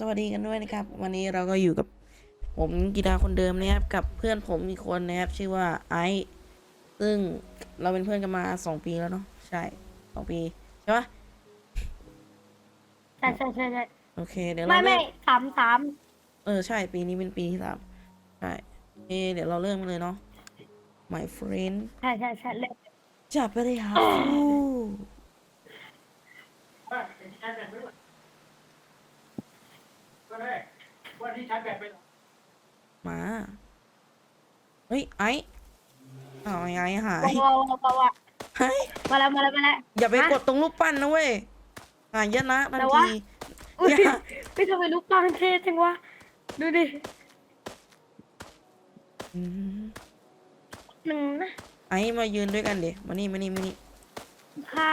สวัสดีกันด้วยนะครับ วันนี้เราก็อยู่กับผมกีตาร์คนเดิมนะครับ กับเพื่อนผมอีกคนนะครับ ชื่อว่าไอซ์ซึ่งเราเป็นเพื่อนกันมาสองปีแล้วเนาะใช่สองปีใช่ปะใช่ใช่ใช่ใช่โอเค เดี๋ยวเราไม่ไม่เริ่มสามสามเออใช่ปีนี้เป็นปีที่สามใช่โอเคเดี๋ยวเราเริ่มกันเลยเนาะ my friend ใช่ใช่ใช่เล่นจับไปเลยค รับฟูวันที่ชาร์จแบตไปเหรอมา เฮ้ย ไอซ์อ้าวไอ้ไอซ์หาย ว้าวว้าวว้าวว้าวเฮ้ย มาแล้วมาแล้วมาแล้ว อย่าไปฮะกดตรงรูปปั้นนะเว้ยหายนะทันแต่ว่า ที อุ้ยอย่า ไม่ทำไมลูกปังเท่จังวะ ดูดิอืมหนึ่งนะไอ้มายืนด้วยกันเดี๋ยวมานี่มานี่มานี่ค่ะ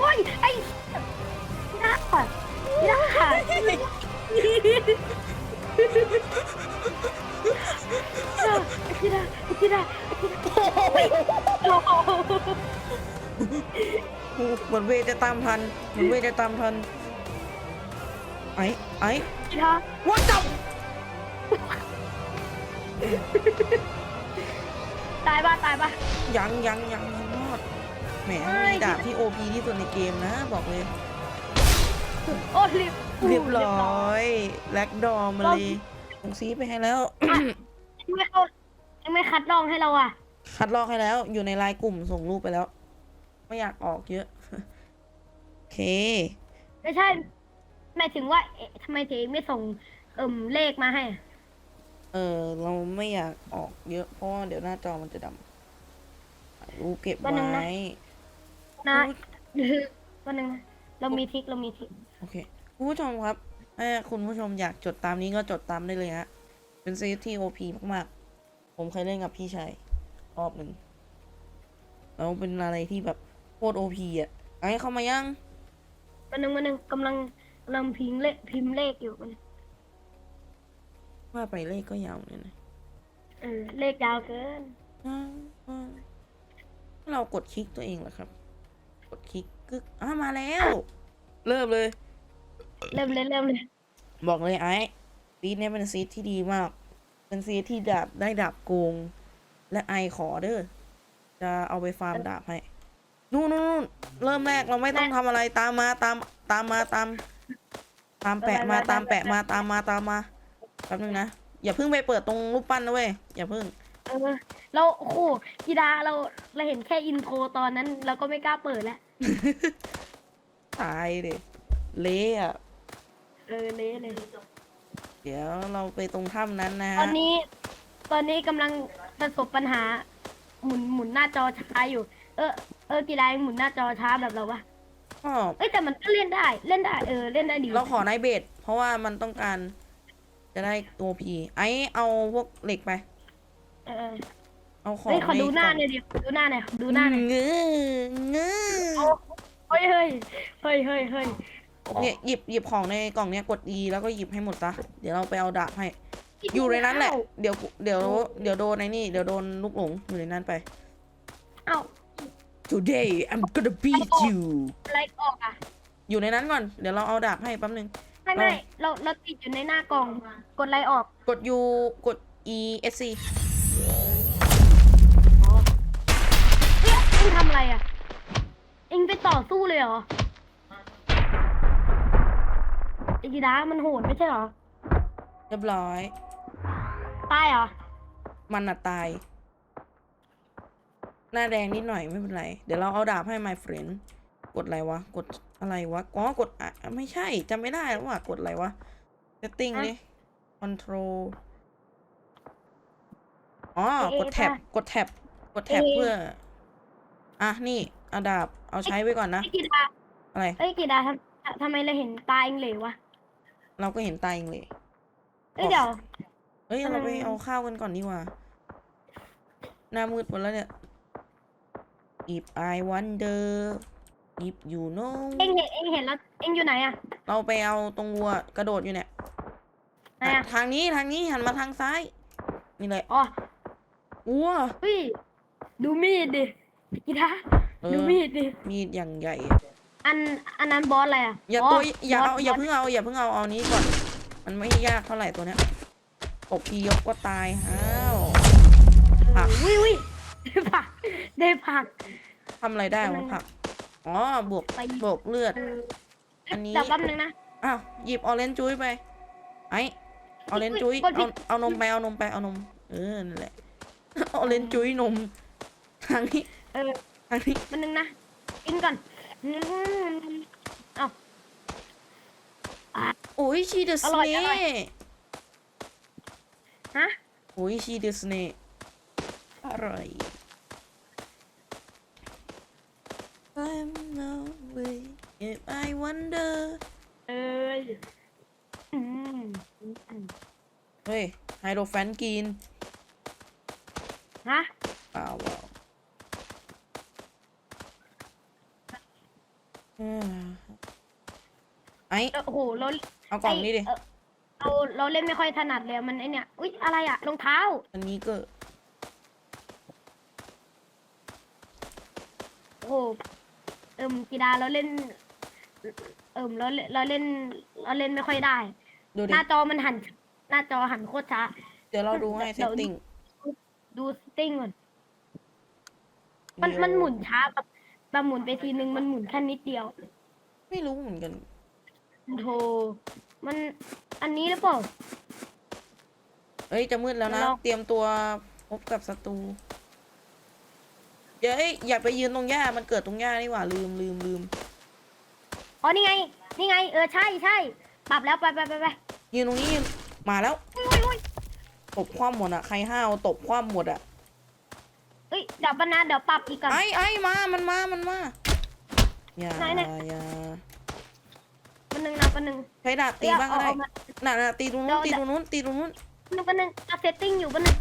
อ้ยไอ้ยากอะยากอะไอ้ที่ดาไอ้ที่ดาไอ้ยโอ้โหเหมือนเวจะตามทันเหมือนเวจะตามทันไอ้ไอ้ที่ดาวัดจับตายป่ะตายป่ะยังยังยังยังรอดแห มไม่มีดาบที่โอพีที่สุดในเกมนะ บอกเลย โอ้เรียบเรียบร้อยแล็กดอมมาเลยส่งซีไปให้แล้วยังไม่เข้ายังไม่คัดลองให้เราอะ คัดลอกให้แล้ว อยู่ในไลน์กลุ่มส่งรูปไปแล้ว ไม่อยากออกเยอะ โอเค ไม่ใช่หมายถึงว่าเอ๊ะทำไมถึงไม่ส่งเอิ่มเลขมาให้อะเออ เราไม่อยากออกเยอะเพราะว่าเดี๋ยวหน้าจอมันจะดำถ่ายรูปเก็บไว้ นะวันหนึ่งนะเรามีทริกเรามีทริกโอเคคุณผู้ชมครับถ้าคุณผู้ชมอยากจดตามนี้ก็จดตามได้เลยฮะ เป็นซีที่โอพีมากๆ ผมเคยเล่นกับพี่ชายรอบหนึ่งแล้วเป็นอะไรที่แบบโคตรโอพีอะไอ้เข้ามายังวันหนึ่งวันหนึ่งกำลังกำลังพิมพ์เลขพิมพ์เลขอยู่มันงว่าไปเลขก็ยาวเนี่ยนะเออเลขยาวเกินอ้าวอ้าวเรากดคลิกตัวเองเหรอครับ กดคลิกกึกอ้ามาแล้ว เริ่มเลย เริ่มเลยเริ่มเลยบอกเลยไอ้ซีดเนี่ยเป็นซีดที่ดีมาก เป็นซีดที่ดาบได้ดาบโกง และไอขอเด้อจะเอาไปฟาร์มดาบให้นู่นนู่นนู่นเริ่มแรกเราไม่ต้องทำอะไรตามมาตามตามมาตาม ตามแปะมาตามแปะมาตามมาตามมาแป๊บนึงนะอย่าเพิ่งไปเปิดตรงรูปปั้นนะเว้ยอย่าเพิ่ง เออเราโอ้โหกีดาเราเราเห็นแค่อินโทรตอนนั้น เราก็ไม่กล้าเปิดแล้วตายเลยเละอะเออเละเลย เดี๋ยวเราไปตรงถ้ำนั้นนะตฮะอนนี้ตอนนี้กำลังประสบปัญหา หมุนหมุนหน้าจอช้าอยู่ เออเออกีฬาหมุนหน้าจอช้าแบบเราวะก็เอ้ยแต่มันก็เล่นได้เล่นได้เออเล่นได้ดีเราขอไนท์เบดเพราะว่ามันต้องการ จะได้ตัวพีไอเอาพวกเหล็กไปเออเอาของเฮ้ยขอดูหน้าใกเนี่ล่อยดิขอดูหน้าหน่อยขอดูหน้าหน่อยงื้อเงื้อเฮ้ยเฮ้ยเฮ้ยเฮ้ยเฮ้ยเนี่ยหยิบหยิบของในกล่องเนี้ยกด E แล้วก็หยิบให้หมดซะเดี๋ยวเราไปเอาดาบให้ อยู่ในนั้นแหละ เดี๋ยวเดี๋ยวเดี๋ยวโดนในนี่เดี๋ยวโดนลูกหลงอยู่ในนั้นไป เอ้า Today I'm gonna beat you อะไรออกอะอยู่ในนั้นก่อน เดี๋ยวเราเอาดาบให้แป๊บนึง ไม่ไม่เราเราติดอยู่ในหน้ากล่องกดอะไรออก กด U กด E S C เฮ้ยเอ็งทำอะไรอะ เอ็งไปต่อสู้เลยเหรอไอ้กีดามันโหดไม่ใช่เหรอ เรียบร้อย ตายเหรอ มันน่ะตาย หน้าแดงนิดหน่อยไม่เป็นไร เดี๋ยวเราเอาดาบให้ my friend กดอะไรวะ กดอะไรวะ อ๋อ กดอะไม่ใช่จำไม่ได้แล้วว่ากดอะไรวะ setting อะนี่ control อ๋อเอ๊ะกดแท็บป่ะกดแท็บกดแท็บเอ๊ะเพื่อ อะนี่เอาดาบเอาใช้ไว้ก่อนนะไอ้กีดาอะไรเอ้ยกีดาทำทำไมเราเห็นตาเองเหลววะเราก็เห็นตายเองเลยเอ้ยเดี๋ยวเอ้ยเราไปอืมเอาข้าวกันก่อนดีกว่าหน้ามืดหมดแล้วเนี่ย if I wonder if you know เอ็งเห็นเอ็งเห็นแล้วเอ็งอยู่ไหนอะเราไปเอาตรงวัวกระโดดอยู่เนี่ยไหนอะทางนี้ทางนี้หันมาทางซ้าย นี่เลยอ๋อ วัวเฮ้ยดูมีดดิกีดาเอดูอมีดดิ มีดอย่างใหญ่ อันอันนั้นบอสอะไรอะอย่าบสตัวอย่าบสเอาอย่าบสเพิ่งเอาอย่าเพิ่งเอาเอานี้ก่อน มันไม่ยากเท่าไหร่ตัวเนี้ยตบทียกก็ตายอ้าวผักวิวิได้ผักได้ผัก ทำอะไรได้ทำไมวะผักอ๋อบวกไปบวกเลือดเอออันนี้ แต่แป๊บนึงนะ อ้าวหยิบออเรนจ์จุ้ยไปไอ้ออเรนจ์จุ้ยกดผิเอาด เอานมไปเอานมไปเอานมเออนั่นแหละ ออเรนจ์จุ้ยนมทางนี้เออทางนี้แป๊บนึงนะ กินก่อนอืมเอาโอ้ยชีเดอะอสร่อยเนอร่อยฮะ โอ้ยชีเดอะสเนอร่อย I'm no way if I wonder เอ้ยอืมอืมเฮ้ยไฮโดรแฟนกิน ฮะเปล่าเปล่าเออไอ้เออโอ้โหเราเอากล่องนี้ดิ ไเเราเราเล่นไม่ค่อยถนัดเลยมันไอเนี่ยอุ๊ยอะไรอะรองเท้าอันนี้ก็โอ้โหเอิมกีฬาเราเล่น เอิมเราเล่นเราเล่นเราเล่นไม่ค่อยได้ ดูหดิน้าจอมันหัน หน้าจอหันโคตรช้า เดี๋ยวเราดูให้เดี๋เซตยว ติ้ง ดูสติ้งก่อนมันมันหมุนช้าแบบแบบหมุนไปทีนึงมันหมุนแค่นิดเดียว ไม่รู้เหมือนกันโธมันอันนี้หรือเปล่า เอ้ยจะมืดแล้วนะ ลอง เตรียมตัวพบกับศัตรูอย่าเอ้ยอย่าไปยืนตรงหญ้ามันเกิดตรงหญ้านี่หว่าลืมลืมลืมอ๋อนี่ไง นี่ไง เออใช่ใช่ปรับแล้วไปไปไปไปยืนตรงนี้ยืนมาแล้วอุ้ยอุ้ยอุ้ย ตบคว่ำหมดอะใครห้าวตบคว่ำหมดอะเอ้ยเดี๋ยวปะนะเดี๋ยวปรับอีกก่อน ไอ้ไอ้มา มันมา มันมา อย่าไหนไหน อย่าปะหนึ่งนะปะหนึ่งใช้ดาบตีเดี๋ยวบ้างก็เอาได้ เอามาน่ะน่ะตีตรงนู้นเดี๋ตียว ตรงนู้นตีตรงนู้น หนึ่งปะหนึ่งเราเซตติ้งอยู่ปะหนึ่ง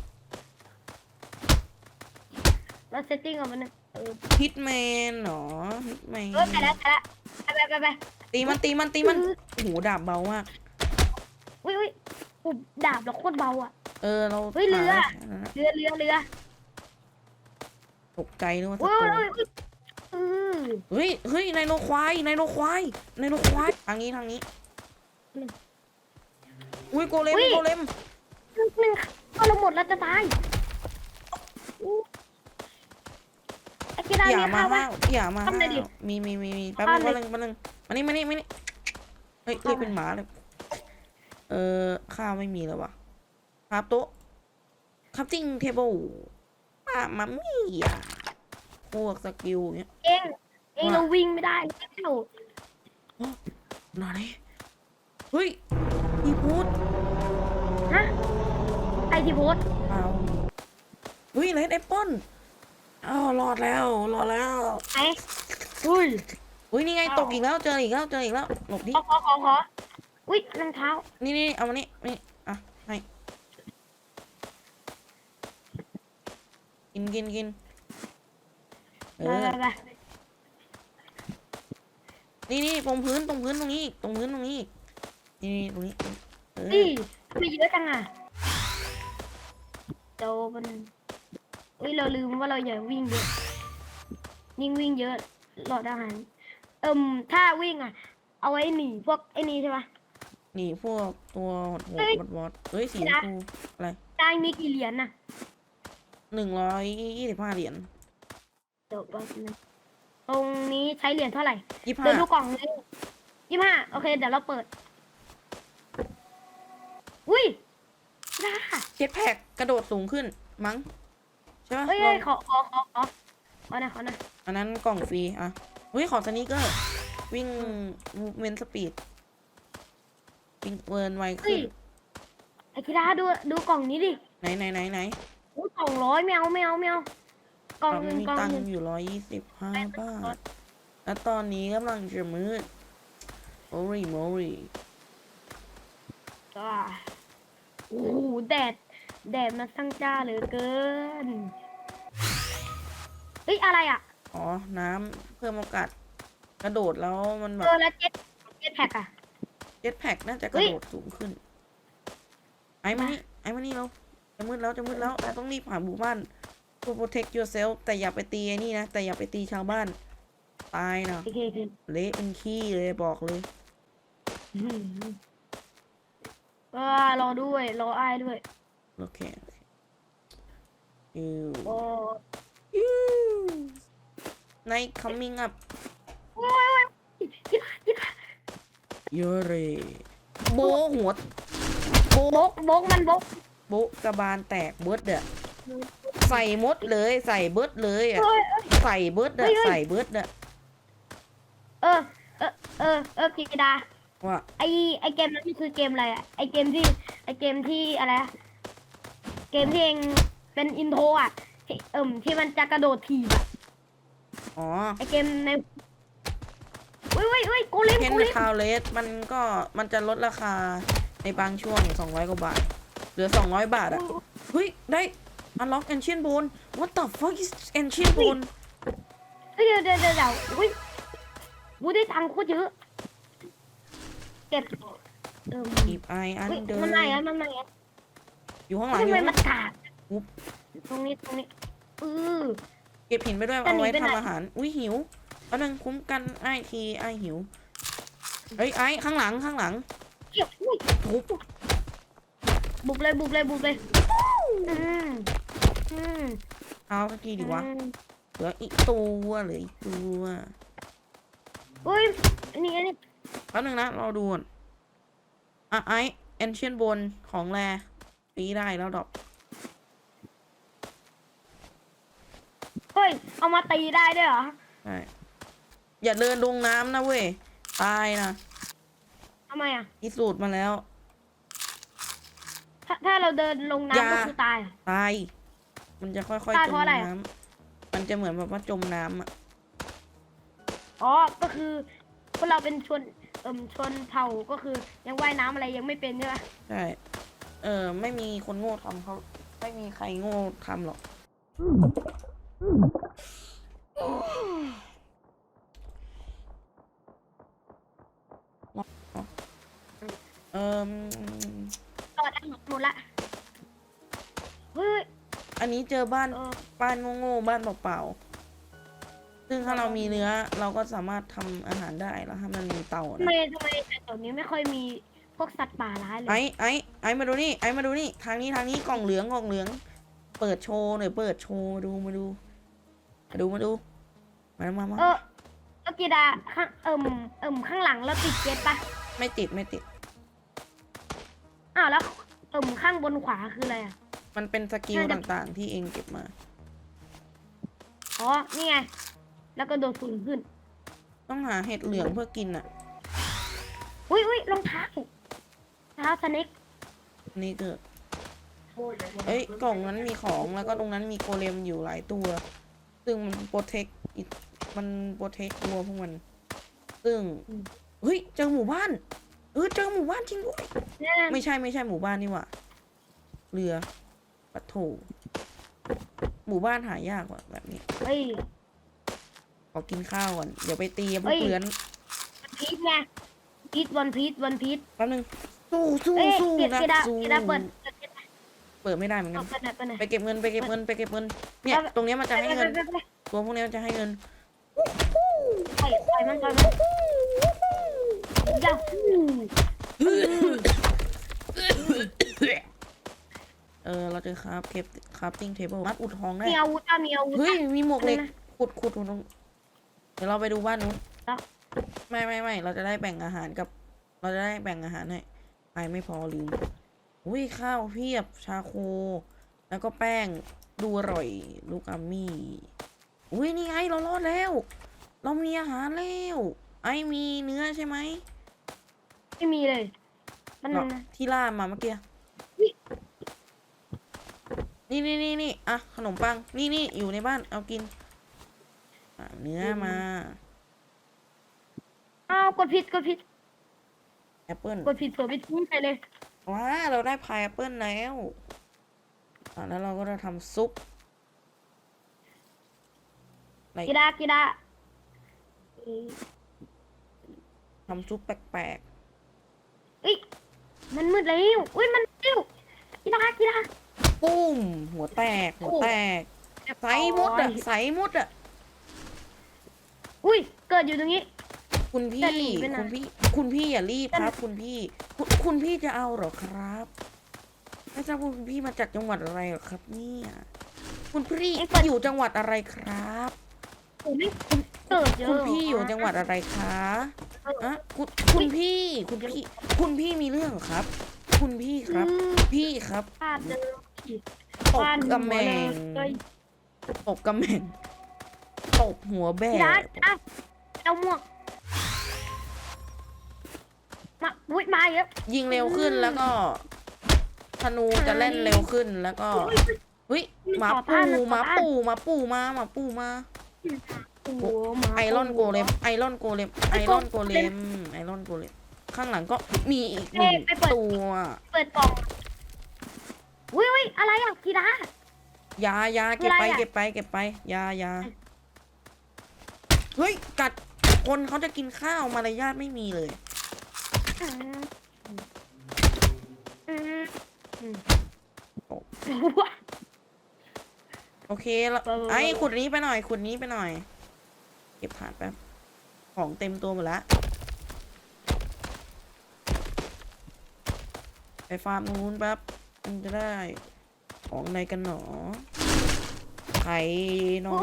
เราเซตติ้งก่อนปะหนึ่งเออฮิตแมนเหรอฮิตแมนเออไปแล้วไปแล้วไปไปไปไปตีมันตีมันตีมันโอ้โหดาบเบามาก อุ้ยอุ้ย อุบดาบเราโคตรเบาอะ เออเราเฮ้ยเรือหานั่นนะเรือเรือเรือตกใจนึกว่าศัอุ้ยตรูอุ้ยอุ้ยอือเฮ้ยเฮ้ยไนโนควายไนโนควายไนโนควายทางนี้ทางนี้อืมอุ้ยโกเลมอุ๊ยโกเลมหนึ่งหนึ่งเอาเราหมดแล้วจะตายอู้ไอ้กีฬาอย่ามีมาข้าวปะห้าวอย่ามาทำหน่ห้าอยดิวมีมีมีมีแป๊บข้าวนึงหน่แป๊อบยนึงแป๊บนึงมานี่มานี่มานี่เฮ้ยเรียกเป็นหมาเลย เออข้าวไม่มีแล้ววะครับโต๊ะครับจริงเทเบิลป้ามามี่อะพวกสกิลอย่างเงี้ยเองเองว่าเราวิ่งไม่ได้แล้วนายเฮ้ยอีพูดฮะไอที่โพสต์เอาเฮ้ยเลดแอปเปิ้ลอ้าวรอดแล้วรอดแล้วไหนอุ้ยอุ้ยนี่ไงตกอีกแล้วเจออีกแล้วเจออีกแล้วหลบดิขอขอขอข ออุ้ยรองเท้า นี่นี่เอามานี่นี่อะให้กินกินกินเอไปอไปไปนี่นี่ตรงพื้นตรงพื้นตรงนี้อีกตรงพื้นตรงนี้อีกนี่นี่ตรงนี้เออนี่ทำไมเยอะจังอะเดี๋ยวมันอุ้ยเราลืมว่าเราอย่าวิ่งเยอะยิ่งวิ่งเยอะหลอดอาหารเอิ่มถ้าวิ่งอะ เอาไว้หนีพวกไอ้นี่ใช่ปะ นี่พวกตัวโหเฮ้ยดบอดเฮ้ยสีชมนะพูอะไรได้มีกี่เหรียญน่ะหนึ่งร้อยยี่สิบห้าเหรียญเดี๋ยวแป๊บนึงตรงนี้ใช้เหรียญเท่าไหร่ยี่สิบเดี๋ห้ายวดูกล่องเลยยี่ห้าโอเค เดี๋ยวเราเปิด อุ้ยได้เจ็ตแพ็กกระโดดสูงขึ้นมั้งใช่ปะเฮ้ยลเฮ้อยงขอขอขอขอขอหน่อยขอหน่อยอันนั้นกล่องฟรีอะเฮ้ยขอสนีกเกอร์วิ่งมูเมนต์สปีด วิ่งเวิร์นไวเฮ้ขึ้ยนไอ้คิดาดูดูกล่องนี้ดิไหนไหนไหนไหนอุ้ยกล่องร้อยไม่เอาไม่เอาไม่เอากล่องเราอื่นมีกล่องตังอื่นค์อยู่ร้อยยี่สิบห้าไปบาไปทแล้วตอนนี้กำลังจะมืดโมรีโมรีจ้าโอ้โหแดด แดดมันสั่งจ้าเหลือเกิน เฮ้ย อะไรอะ อ๋อ น้ำเพิ่มโอกาสกระโดดแล้วมันแบเอบอแล้วเจ็ตเจ็ตแพ็กอะ เจ็ตแพ็กน่าจะกระโดดสูงขึ้น ไอ้มานี่ไอ้มานี่เราจะมืดแล้วจะมืดแล้วเราต้องรีบหาหมู่บ้านพ to protect yourself แต่อย่าไปตีไอ้นี่นะ แต่อย่าไปตีชาวบ้าน ตายนะโอเคโอเคเละเป็นขี้เลยบอกเลยอืมว่ารอด้วยรออ้ายด้วย โอเคโอเคยูโอ้ยู night coming up โอ้ยโอ้ยยิบยิบ เยอะเลยโบะหัวโบะบกบกมันบกโบะกระบาลแตกเบิดอะใส่มดเลยใส่เบิดเลยอะเอ้ยเอ้ย ใส่เบิดอะเฮ้ยเฮ้ย ใส่เบิดอะเออ เออ เออ เออกีดา ว่าไอไอเกมนั้นมันคือเกมอะไรอะไอเกมที่ไอเกมที่อะไรอะเกมที่เองเป็นอินโทรอะที่เอิ่มที่มันจะกระโดดถีบอะอ๋อไอเกมใน อุ้ยอุ้ยอุ้ยกูเล่นเพนกูเดเล่นคาวเลสมันก็มันจะลดราคาในบางช่วง 200 กว่าบาท เหลือ 200 บาทอะเฮ้ย ได้ unlock ancient bone what the fuck is ancient bone เฮ้ยเดี๋ยวเดี๋ยวเดี๋ยวเดี๋ยวอุ้ยกูได้ตังค์โคตรเยอะเก็บเอิ่ม keep eye อุ้ย under มันไหนอะมันไหนอะอยู่ข้างหลังอทำยู่ไมข้างหมัลันงขาดอุ๊บตรงนี้ตรงนี้เออเก็บหินไปด้วยจะเอาหนีไว้ไปไหนทำอาหาร อุ้ยหิว เอาหนึ่งคุ้มกันไอ้ทีไอ้หิวเฮ้ยไอ้ข้างหลังข้างหลังเก็บอุ้ยทุบบุบเลยบุบเลยบุบเลยอืมอืมเอาสักทีดีวะอืมเหลืออีกตัวเหลืออีกตัวอุ้ยอันนี่อันนี้แป๊บนึงนะเราดูก่อนอะไอ้ ancient bone ของแรปีได้แล้วดอกเฮ้ย เอามาตีได้ด้วยเหรอใช่ อย่าเดินลงน้ำนะเว้ย ตายนะทำไมอะ พิสูจน์มาแล้ว ถ้าถ้าเราเดินลงอย่า น้ำก็คือตายเหรอ ตาย มันจะค่อยๆตายจเพมราะอะไรอะ น้ำมันจะเหมือนแบบว่าจมน้ำอะอ๋อ ก็คือพวกเราเป็นชนเอิ่มชนเผ่าก็คือยังว่ายน้ำอะไรยังไม่เป็นใช่ไหมใช่ เออ ไม่มีคนโง่ทำเขา ไม่มีใครโง่ทำหรอกเออรอดแล้วหมดละเฮ้ยอันนี้เจอบ้านเออบ้านโง่ๆบ้านเปล่าๆซึ่งถ้าเรามีเนื้อเราก็สามารถทำอาหารได้แล้วถ้ามันมีเตาทำนะไมทำไมแถวนี้ไม่ค่อยมีพวกสัตว์ป่าร้ายเลไอ้ยไอ้ไอ้มาดูนี่ไอ้มาดูนี่ทางนี้ทางนี้กล่องเหลืองกล่องเหลือง เปิดโชว์หน่อยเปิดโชว์มาดูมาดูมาดูมาดูมามามาเออเออกีดาข้างเอิ่มเอิ่มข้างหลังเราติดเจ็ตปะไม่ติดไม่ติด อ้าวแล้วเอิ่มข้างบนขวาคืออะไรอะ มันเป็นสกิลน่าจะต่างๆ ที่เองเก็บมา อ๋อ นี่ไง แล้วก็โดดสูงขึ้น ต้องหาเห็ดเหลืองเพื่อกินอะ อุ้ยอุ้ยรองเท้าเท้าสเน็กนี่คือเอ้ย กล่องนั้นมีของแล้วก็ตรงนั้นมีโกเลมอยู่หลายตัว ซึ่งมันโปรเทคมันโปรเทคตัวพวกมัน ซึ่ง เฮ้ย เจอหมู่บ้าน เออเจอหมู่บ้านจริงด้วยเนี่ยไม่ใช่ไม่ใช่หมู่บ้านนี่หว่าเรือปัดโถหมู่บ้านหายากว่ะแบบนี้เฮ้ยขอกินข้าวก่อนเดี๋ยวไปตีพวเฮ้กยเลือนวันพีชไงพีชวันพีชวันพีชแป๊บนึงสู้สู้เอ้ยสู้เกียนะกีดาสู้กีดาเปิดเปิดเปิดเปิดไม่ได้เหมือนกันเปิดหน่อยเปิดหน่อยไปเก็บเงินไปเก็บเงินไปเก็บเงินเนี่ยเอาไปตรงเนี้ยมันจะให้เงินไปไปไปตัวพวกเนี้ยมันจะให้เงินไปไปมันไป มันยาฮูเออเราจะคราฟเคปคราฟติ้งเทเบิลมัดอุดทองได้ มีอาวุธอะมีอาวุธเฮ้ยอะมีหมวกเหล็กอะไรนะขุดขุดขุดตรงเดี๋ยวเราไปดูบ้านนู้นแล้วไม่ไม่ไม่เราจะได้แบ่งอาหารกับ เราจะได้แบ่งอาหารให้ไปไม่พอลืมอุ้ยข้าวเพียบชาโค แล้วก็แป้งดูอร่อย ลูกอามี่อุ้ยนี่ไงเรารอดแล้ว เรามีอาหารแล้ว ไอมีเนื้อใช่ไหม ไม่มีเลย มันเราที่ล่ามาเมื่อกี้ นี่นี่นี่นี่อะขนมปัง นี่นี่อยู่ในบ้าน เอากินอะเนื้อมา อ้าวกดผิดกดผิดแอปเปิลกดผิดเผื่อไปทิ้งไปเลยว้าเราได้พายแอปเปิลแล้วอะแล้วเราก็จะทำซุปอะไรกีดากีดาเอ้ยทำซุปแปลกเอ้ยมันมืดแล้วอุ้ยมันเร็วกีดากีดาๆปุ้ม หัวแตก หัวแตก ใสมุดอะใสมุดอะอุ้ยเกิดอยู่ตรงนี้ คุณพี่ จะหนีไปไหนคุณพี่ คุณพี่อย่ารีบครับ คุณพี่ คุณคุณพี่จะเอาเหรอครับไม่ทราบว่าคุณพี่มาจากจังหวัดอะไรเหรอครับ เนี่ย คุณพี่อยู่จังหวัดอะไรครับ ผมไม่เกิดเยอะคุณพี่อยู่จังหวัดอะไรคะ อะคุณคุณพี่คุณพี่ คุณพี่มีเรื่องเหรอครับ คุณพี่ครับ อืม พี่ครับพลาดเจอผิดตบบ้านกำแมงเลยตบกำแมงตบหัวแบพี่ดาบอะเอาหมวกมาอุ้ยมาเยอะ ยิงเร็วขึ้นแล้วก็ธนูจะเล่นเร็วขึ้นแล้วก็อุ้ยเฮ้ยหมาขอต้าปูนหมาขอต้านปูหมาปูมาหมาปูมา โอ้โหหมาไอรอนโกเลมไอรอนโกเลมไอรอนโกเลมไอรอนโกเลมข้างหลังก็มีอีกหนึ่งตัวเปิดกล่องอุ้ยอุ้ยอะไรอะกีดายายาเก็บไปอะไรอะเก็บไปเก็บไปยายาเฮ้ยกัดคนเขาจะกินข้าวมารยาทไม่มีเลยอืมอืมอืมโอ้ว้าโอเคแล้วเออไอ้ขุดนี้ไปหน่อยขุดนี้ไปหน่อย เก็บผ่านแป๊บ ของเต็มตัวหมดละไปฟาร์มนู้นแป๊บมันจะได้ ของในกันหนอใครหนอ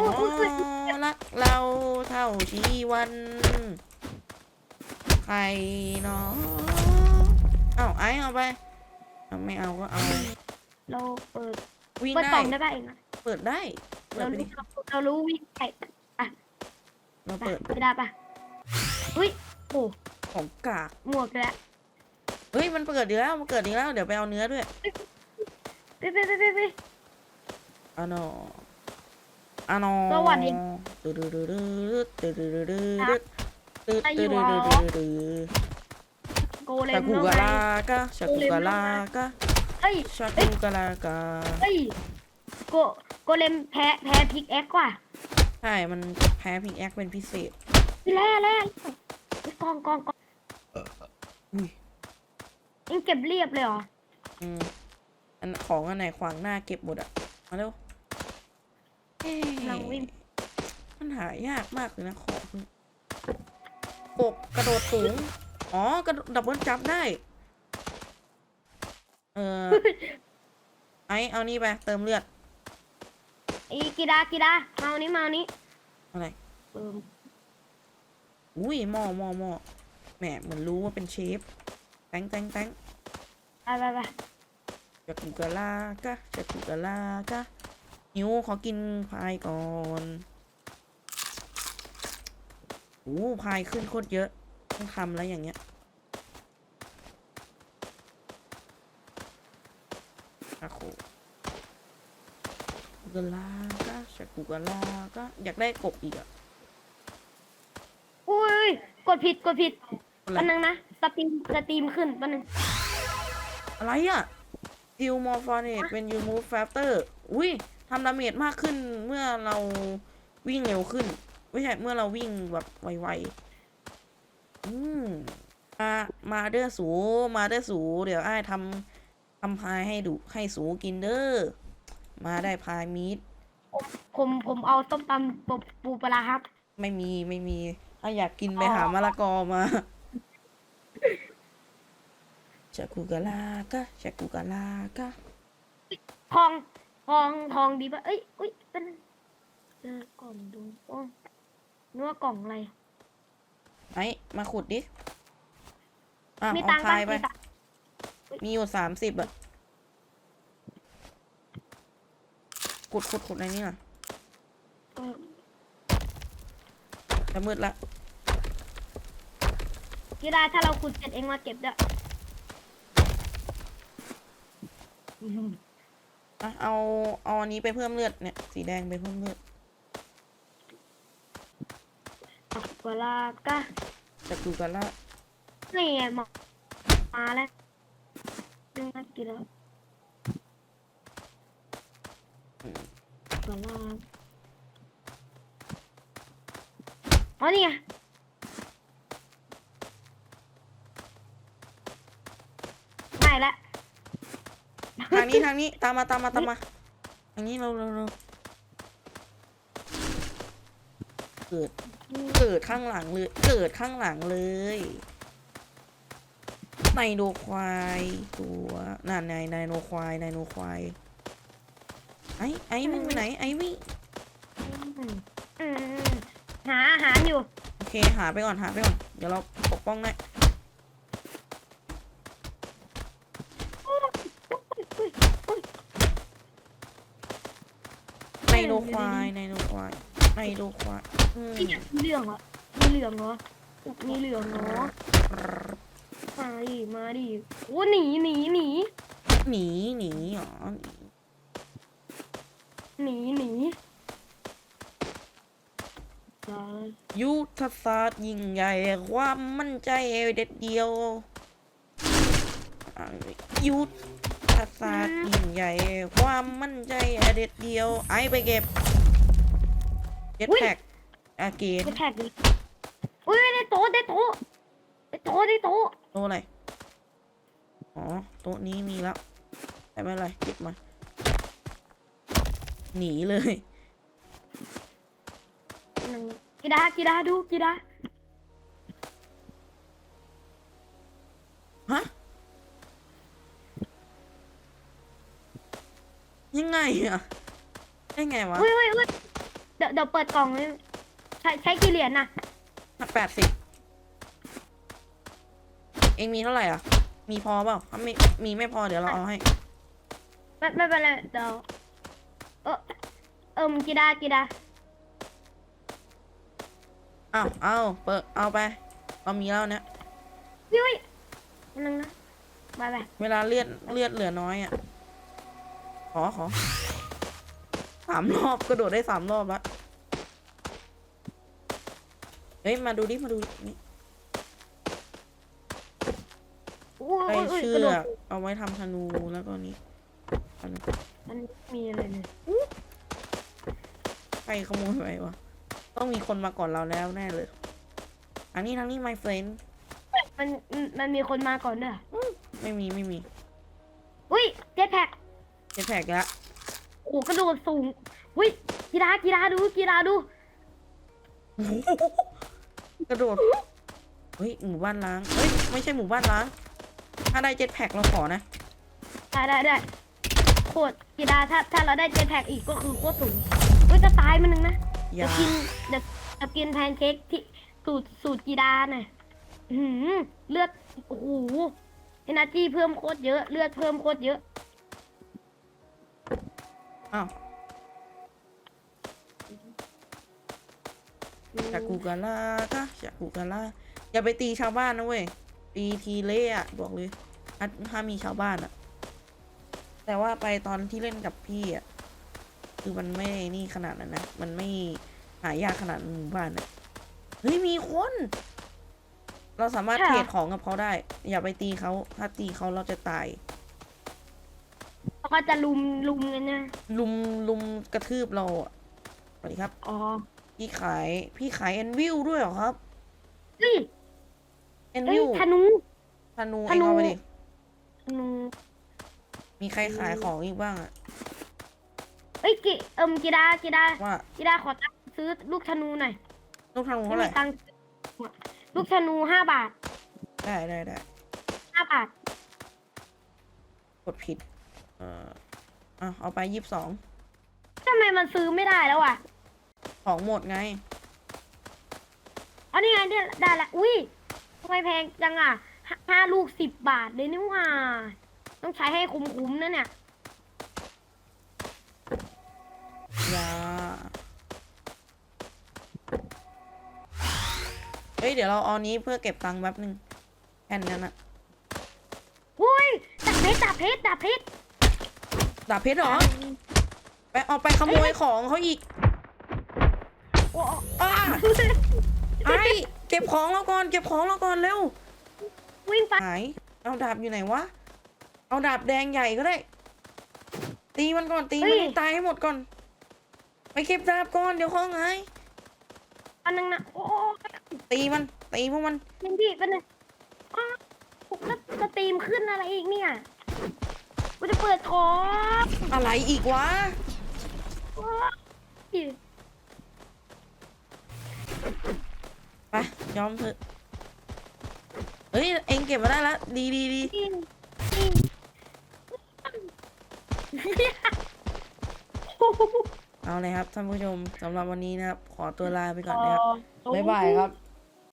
รักเราเท่าชีวันใครหนอเอาไอ้เอาไปเอาไม่เอาก็เอา เราเปิดวิ่งเปิดได้ กล่องได้ป่ะเองอะเปิดได้ เปิดเราไปรู้ดิเรารู้วิ่งไป เราไปเปิดไม่ได้ป่ะอุ้ยโอ้ของกากหมวกแล้วเฮ้ยมันเกิดดีแล้วมันเกิดดีแล้วเดี๋ยวไปเอาเนื้อด้วยไปไปไปไปไป อานออานอสวัสดีตึ๊ดตึ๊ดตึ๊ดตึ๊ดตึ๊ดตึ๊ดตึ๊ดตึ๊ดใครอยู่ตึ๊ดหรอตึ๊ดตึ๊ดโกเลชามกูแล้วกาไง ลากะชากูกาลากะเฮ้ย ชากูกาลากะเฮ้ย โกโกเลมแพ้แพ้พิกแอ็กกว่าใช่มันแพ้พิกแอคเป็นพิเศษแล่แล่เฮ้ยกองกองกองอุ้ยเอ็งเก็บเรียบเลยเหรออืมอันของอันไหนขวางหน้าเก็บหมดอะมาเร็วเอ๊ะกำลังวิ่งมันหายากมากเลยนะของพวกนี้กบกระโดดสูง อ๋อกระโดดดับเบิลจับได้ เออไอเอานี่ไปเติมเลือด อีกีดากีดามาเอานี้มาเอานี้อะไรเติมอุ้ยหม้อหม้อหม้อแหมเหมือนรู้ว่าเป็นเชฟแตงแตงแตงไปไปไปจากกุกะลากะจากกุกะลากะหิวขอกินพายก่อนโอ้พายขึ้นโคตรเยอะต้องทำแล้วอย่างเงี้ยอะโค กุกะลากะจากกุกะลากะอยากได้กบอีกอะอุ้ย กดผิดกดผิดอะไรแปันนึงนะสตรีมสตรีมขึ้นแปันนึงอะไรอะดิวมอร์ฟอเนตเป็นยูมูฟแฟเตอร์อุ้ยทำดาเมจมากขึ้นเมื่อเราวิ่งเร็วขึ้น ไม่ใช่เมื่อเราวิ่งแบบไวๆ อืม มา มาเด้อสู มาเด้อสู เดี๋ยวไอ้ายทำทำพายให้ดูให้สูกินเด้อ มาได้พายมีดผมผมเอาต้มตำปูปูปลาร้าครับ ไม่มีไม่มี ถ้าอยากกินไปหามะละกอมาจากกุกะลากะจากกุกะลากะทองทองทองดีป่ะเอ้ยอุ้ยเป็นเจอกล่องดูโอ้นึกว่ากล่องอะไรไอ้มาขุดดิอะมีเอาตังค์พาป่ะยไป มีตังค์มีอยู่สามสิบอะ ขุดขุดขุดในนี้หน่อยเออจะมืดละกีดาถ้าเราขุดเสร็จเองมาเก็บด้วยอะเอาเอาอันนี้ไปเพิ่มเลือดเนี่ย สีแดงไปเพิ่มเลือดปลาก็จากกุกะลานี่ไงมามาแล้วดึงมากินแล้ว ปลาอ๋อนี่ไงได้แล้วทางนี้ทางนี้ตามมาตามมาตามมาทางนี้เราเราเรากิดเกิดข้างหลังเลยเกิดข้างหลังเลยไนโนควายตัวนั่นไงไนโนควายไนโนควาย ไอ้ไอ้มึงไปไหนไอ้มี่อืมอืมหาอาหารอยู่ โอเคหาไปก่อนหาไปก่อนเดี๋ยวเราปกป้องได้ไนโนควายไนโนควายไนโนควายอืมนี่เนี่ยมีเหลืองเหรอมีเหลืองเหรอมีเหลืองเหรอมาดิมาดิโอ้หนีหนีหนีหนีหนีเหรอหนี หนีหนีได้ยุทธศาสตร์ยิ่งใหญ่ความมั่นใจเด็ดเดียวอ่ายุทธศาสตร์ยิ่งใหญ่ ความมั่นใจเด็ดเดียว ไอ้ไปเก็บเจ็ตแพ็กอาเกนไม่แท็กดิอุ้ยได้โต๊ะได้โต๊ะได้โต๊ะได้โต๊ะโต๊ะอะไร อ๋อ โต๊ะนี้มีแล้วแต่ไม่เป็นไรเก็บมา หนีเลยหนึ่งกีดากีดาดูกีดาฮะยังไงอะได้ไงวะเฮ้ยเฮ้ยเฮ้ยเดี๋ยวเดี๋ยวเปิดกล่องเลยใช้ใช้กี่เหรียญน่ะแปดสิบเองมีเท่าไหร่อะ มีพอเปล่าถ้าไม่มีไม่พอเดี๋ยวเราเอาให้ ไม่ไม่เป็นไรเดี๋ยวเออ เอิมกีดากีดาอ้าวเอาเปิดเอาไปเรามีแล้วเนี่ยยุ้ยอันนึงนะไปไปเวลาเลือดเลือดเหลือน้อยอะขอขอสามรอบกระโดดได้สามรอบแล้วเฮ้ยมาดูดิมาดูดินี่โอ้ไปยโอ้ยเชืกระโดอดกเอาไว้ทำธนูแล้วก็นี้อันนี้มันมีอะไรเนี่ย ใครขโมยไปวะ ต้องมีคนมาก่อนเราแล้วแน่เลย อันนี้ทางนี้ my friend มันมันมีคนมาก่อนด้วยไม่มีไม่มีอุ้ยเจ็ตแพ็กเจ็ตแพ็กละโอ้กระโดดสูงอุ้ยกีฬากีฬาดูกีฬาดูกระโดด เฮ้ยหมู่บ้านล้าง เฮ้ยไม่ใช่หมู่บ้านล้าง ถ้าได้เจ็ตแพ็กเราขอนะ ได้ได้ได้โคตรกีฬาถ้าถ้าเราได้เจ็ตแพ็กอีกก็คือโคตรสูงเฮ้ย จะตายมันหนึ่งนะอเดี๋ยย่าวกินเดี๋ยวจะกินแพนเค้กที่สูตรสูตรกีฬาหน่อยอื้อหือเลือดโอ้โหเอเนจีเพิ่มโคตรเยอะ เลือดเพิ่มโคตรเยอะอ้าวจากกูกาลาก็จากกูกาลาอย่าไปตีชาวบ้านนะเว้ย ตีทีเละอะบอกเลยถ้าถ้ามีชาวบ้านอะแต่ว่าไปตอนที่เล่นกับพี่อะ คือมันไม่นี่ขนาดนั้นนะ มันไม่หายากขนาดหมู่บ้านนะเฮ้ยมีคน เราสามารถค่ะ เทรดของกับเขาได้ อย่าไปตีเขาถ้าตีเขาเราจะตายแล้วก็จะลุมลุมกันนะลุมลุมกระทืบเราอะสวัสดีครับ อ๋อพี่ขายพี่ขายแอนวิลด้วยเหรอครับเฮ้ยแอนเอ้วิยลธนู ธนูธเองนูเอาไปดิธนู มีใครขายของอีกบ้างอะ เอ้ยกิเอิมกีฬากีฬาว่ากีฬาขอตังค์ซื้อลูกธนูหน่อยลูกธนูไม่เท่าไหมีร่ตังค์ลูกธนูห้าบาทได้ได้ได้ห้าบาทกดผิด เอ่ออะเอาไปยี่สิบสองทำไมมันซื้อไม่ได้แล้วอะของหมดไง อ๋อนี่ไงเนี่ยได้ละอุ้ยทำไมแพงจังอะห้าห้าลูกสิบบาทเลยนี่หว่า ต้องใช้ให้คุ้มๆนะเนี่ย ยาเฮ้ย เดี๋ยวเราเอานี้เพื่อเก็บตังค์แป๊บนึงแค่นั้นอะอุ้ยดาบเพชรดาบเพชรดาบเพชรดาบเพชรเหรอ ไปเอาไปขโมยของเขาอีกโอ้อ้าไอ้เก็บของเราก่อน เก็บของเราก่อนเร็ว วิ่งไปหายเอาดาบอยู่ไหนวะ เอาดาบแดงใหญ่ก็ได้ ตีมันก่อนตีมันให้ตายให้หมดก่อน ไปเก็บดาบก่อนเดี๋ยวของหายอันนึงนะโอ้ตีมันตีพวกมันยิงพี่เป็นไงอ้าวแล้วสตรีมขึ้นอะไรอีกเนี่ยกูจะเปิดของอะไรอีกวะโอ้ยไปยอมเถอะเฮ้ยเองเก็บมาได้แล้วดีดีดีวิ่งวิ่ง เอาเลยครับท่านผู้ชมสำหรับวันนี้นะครับ ขอตัวลาไปก่อนนะครับบ๊ายบายครับ